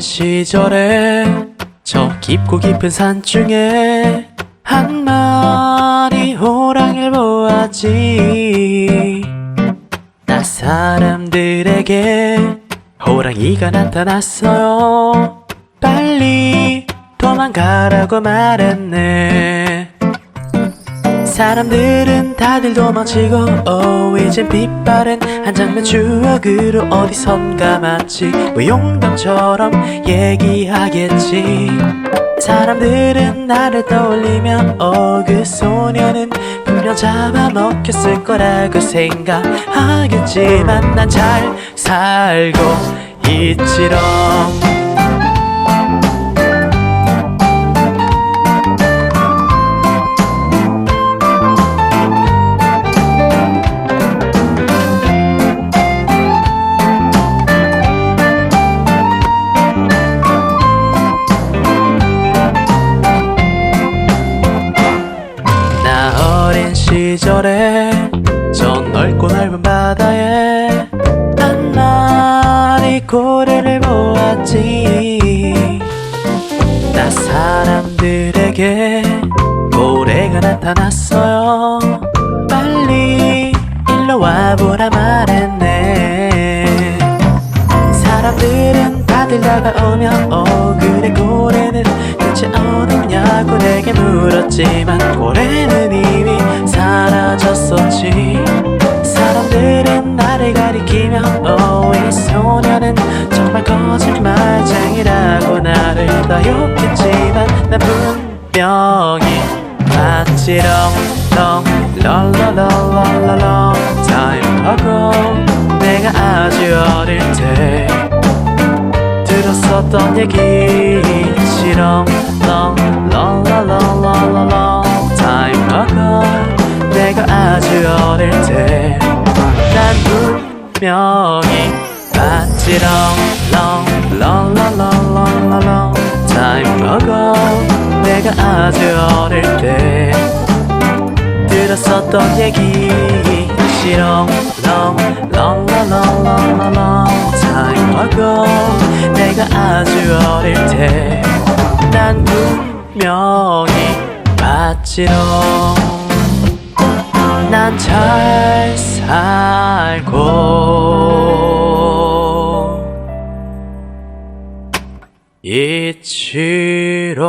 시절에 저 깊고 깊은 산 중에 한 마리 호랑이를 보았지. 나 사람들에게 호랑이가 나타났어요. 빨리 도망가라고 말했네 사람들은 다들 도망치고 어 이젠 빛바랜 한 장면 추억으로 어디선가 마치 뭐 용담처럼 얘기하겠지. 사람들은 나를 떠올리며 어그 소녀는 분명 잡아먹혔을 거라고 생각하겠지만 난 잘 살고 있지롱 시절에 저 넓고 넓은 바다에 한 마리 고래를 보았지. 나 사람들에게 고래가 나타났어요. 빨리 일로 와보라 말했네. 사람들은 다들 다가오며 어 그래 고래는 대체 어디냐고 내게 물었지만 고래는 이미 사라졌었지. 사람들은 나를 가리키며 어이 소녀는 정말 거짓말쟁이라고 나를 따욕했지만 난 분명히 롤롤롤롤롤 time ago 내가 아주 어릴 때 들었었던 얘기 롱 난 분명히 봤지롱 롱롱롱롱롱롱 time ago 내가 아주 어릴 때 들었었던 얘기 실험 롱롱롱롱롱롱 time ago 내가 아주 어릴 때 난 분명히 봤지롱 난 잘 살고. 있지롱